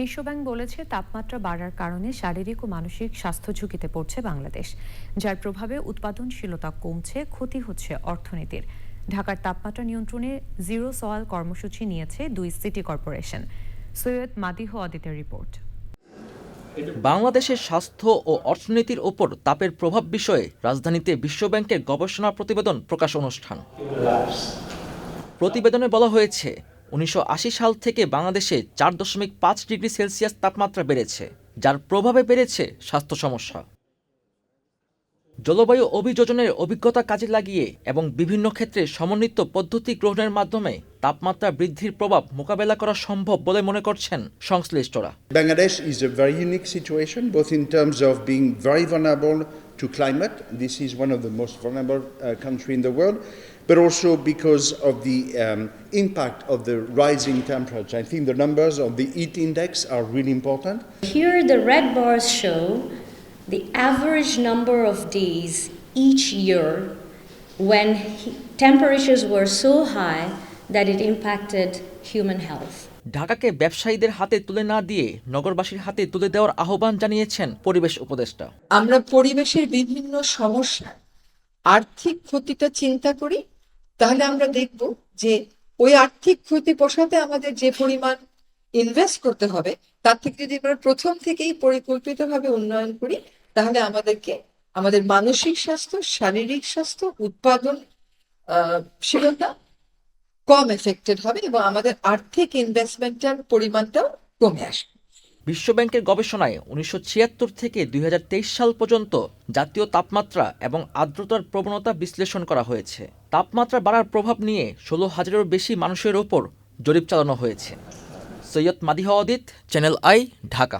বিশ্বব্যাংক বলেছে, তাপমাত্রা বাড়ার কারণে শারীরিক ও মানসিক স্বাস্থ্য ঝুঁকিতে পড়ছে বাংলাদেশ, যার প্রভাবে উৎপাদনশীলতা কমছে, ক্ষতি হচ্ছে অর্থনীতির। ঢাকার তাপমাত্রা নিয়ন্ত্রণে জিরো সওয়াল কর্মসূচি নিয়েছে দুই সিটি কর্পোরেশন। সৈয়দ মাদিহ অদিতের রিপোর্ট। বাংলাদেশের স্বাস্থ্য ও অর্থনীতির ওপর তাপের প্রভাব বিষয়ে রাজধানীতে বিশ্বব্যাংকের গবেষণা প্রতিবেদন প্রকাশ অনুষ্ঠান। প্রতিবেদনে বলা হয়েছে উনিশশো আশি সাল থেকে বাংলাদেশে চার দশমিক পাঁচ ডিগ্রি সেলসিয়াস তাপমাত্রা বেড়েছে, যার প্রভাবে বেড়েছে স্বাস্থ্য সমস্যা। জলবায়ু অভিযোজনের অভিজ্ঞতা কাজে লাগিয়ে এবং বিভিন্ন ক্ষেত্রে সমন্বিত পদ্ধতি গ্রহণের মাধ্যমে তাপমাত্রা বৃদ্ধির প্রভাব মোকাবেলা করা সম্ভব বলে মনে করছেন সংশ্লিষ্টরা। Bangladesh is a very unique situation both in terms of being very vulnerable to climate this is one of the most vulnerable country in the world but also because of the impact of the rising temperature I think the numbers of the heat index are really important here the red bars show the average number of days each year when he- temperatures were so high that it impacted human health. ঢাকাকে ব্যবসায়ীদের হাতে তুলে না দিয়ে নগরবাসীর হাতে তুলে দেওয়ার আহ্বান জানিয়েছেন পরিবেশ উপদেষ্টা আমরা পরিবেশের বিভিন্ন সমস্যা আর্থিক ক্ষতিটা চিন্তা করি তাহলে আমরা দেখব যে ওই আর্থিক ক্ষতি পোষাতে আমাদের যে পরিমাণ ইনভেস্ট করতে হবে তার থেকে যদি আমরা প্রথম থেকেই পরিকল্পিতভাবে উন্নয়ন করি, তাহলে আমাদেরকে, আমাদের মানসিক স্বাস্থ্য, শারীরিক স্বাস্থ্য, উৎপাদন শীলতা কম এফেক্টেড হবে এবং আমাদের আর্থিক ইনভেস্টমেন্টের পরিমাণটাও কমে আসবে। বিশ্বব্যাংকের গবেষণায় উনিশশো ছিয়াত্তর থেকে দুই হাজার তেইশ সাল পর্যন্ত জাতীয় তাপমাত্রা এবং আর্দ্রতার প্রবণতা বিশ্লেষণ করা হয়েছে। তাপমাত্রা বাড়ার প্রভাব নিয়ে ষোলো হাজারেরও বেশি মানুষের ওপর জরিপ চালানো হয়েছে। Syed Madiha Adit channel I Dhaka